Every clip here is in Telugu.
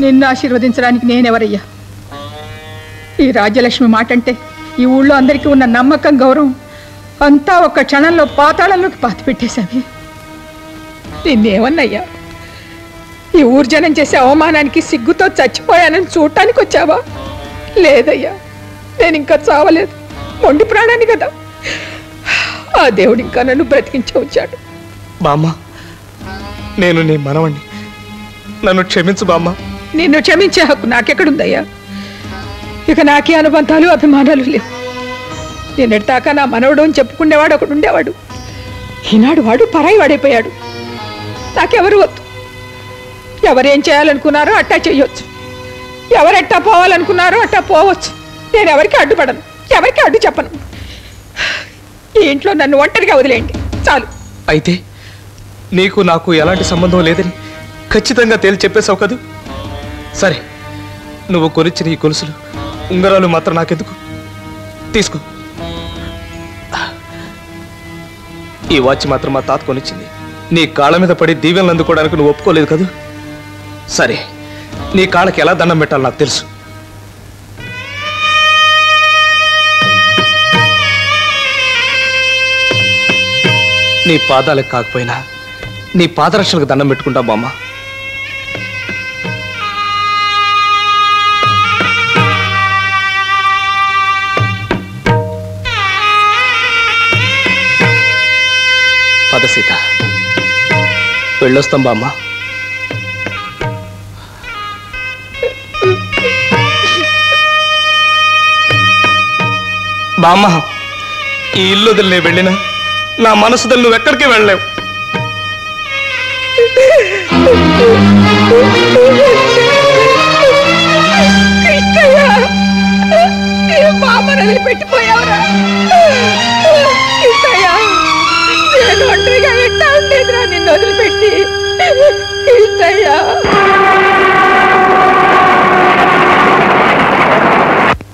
నిన్ను ఆశీర్వదించడానికి నేనెవరయ్యా? ఈ రాజ్యలక్ష్మి మాట అంటే ఈ ఊళ్ళో అందరికీ ఉన్న నమ్మకం గౌరవం అంతా ఒక్క క్షణంలో పాతాళంలోకి పాతిపెట్టేశావి నిన్నేమన్నయ్యా? ఈ ఊరు జనం చేసే అవమానానికి సిగ్గుతో చచ్చిపోయానని చూడటానికి వచ్చావా? లేదయ్యా నేను ఇంకా చావలేదు. మొండి ప్రాణాన్ని కదా. ఆ దేవుడు ఇంకా నన్ను బ్రతికించే వచ్చాడు. బామ్మ నేను నీ మనవణ్ణి. నన్ను క్షమించు బామ్మ. నిన్ను క్షమించే హక్కు నాకెక్కడుందయ్యా? ఇక నాకే అనుబంధాలు అభిమానాలు లేవు. నిన్నటిదాకా నా మనవడు అని చెప్పుకునేవాడు ఒకడు ఉండేవాడు ఈనాడు వాడు పరాయి వాడైపోయాడు. నాకెవరు వద్దు. ఎవరేం చేయాలనుకున్నారో అట్టా చేయొచ్చు. ఎవరెట్టా పోవాలనుకున్నారో అట్టా పోవచ్చు. నేను ఎవరికి అడ్డుపడను ఎవరికి అడ్డు చెప్పను. ఈ ఇంట్లో నన్ను ఒంటరిగా వదిలేయండి. చాలు. అయితే నీకు నాకు ఎలాంటి సంబంధం లేదని ఖచ్చితంగా తేల్చి చెప్పేశావు కదా? సరే నువ్వు కొనిచ్చిన ఈ గొలుసులు ఉంగరాలు మాత్రం నాకెందుకు? తీసుకో. ఈ వాచ్ మాత్రం మా తాత కొనిచ్చింది. నీ కాళ్ళ మీద పడి దీవెనలు అందుకోవడానికి నువ్వు ఒప్పుకోలేదు కదూ? సరే నీ కాళ్ళకి ఎలా దండం పెట్టాలో నాకు తెలుసు. నీ పాదాలకు కాకపోయినా నీ పాదరక్షలకు దండం పెట్టుకుంటా బామ్మ. పద సీత వెళ్ళొస్తాం బామ్మ. బామ్మ ఈ ఇల్లు వదిలి వెళ్ళినా? నా మనసు వదిలి నువ్వెక్కడికి వెళ్ళలేవు?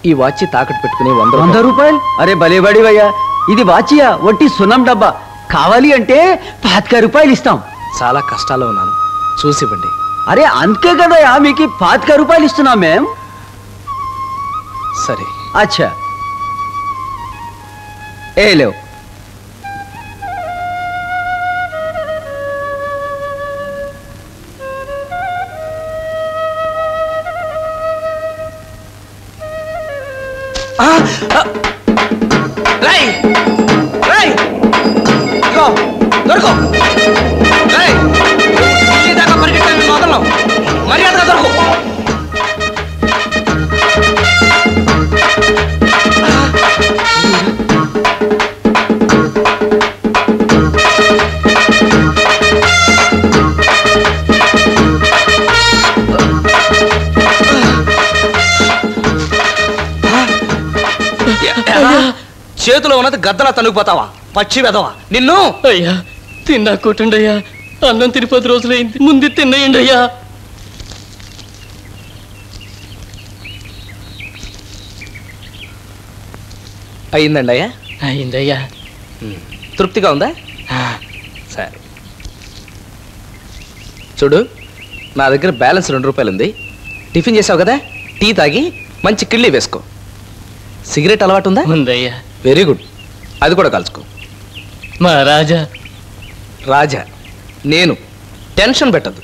ఈ వాచ్ తాకట్టు పెట్టుకుని వంద వంద రూపాయలు? అరే భలేవాడివయ్యా ఇది వాచియా? వట్టి సున్నం డబ్బా. కావాలి అంటే పాతిక రూపాయలు ఇస్తాం. చాలా కష్టాల్లో ఉన్నాను. చూసివ్వండి అరే అందుకే కదయ్యా మీకు పాతిక రూపాయలు ఇస్తున్నాం మేం. సరే. అచ్చా. ఏ లేవు. రై చేతిలో ఉన్నది గద్దలా తనుగుపోతావా పచ్చి వెదవా నిన్ను? అయ్యా తిన్నా కొట్టండయ్యా. అన్నం తిని పది రోజులైంది. ముందు తిన్నయండి అయ్యా. అయిందండి అయ్యా అయిందయ్యా తృప్తిగా ఉందా? సరే. చూడు నా దగ్గర బ్యాలెన్స్ రెండు రూపాయలు ఉంది టిఫిన్ చేసావు కదా? టీ తాగి మంచి కిళ్ళి వేసుకో. సిగరెట్ అలవాటు ఉందా ఉందయ్యా. Very good. అది కూడా కలుసుకో. మా రాజా. రాజా నేను టెన్షన్ పెట్టదు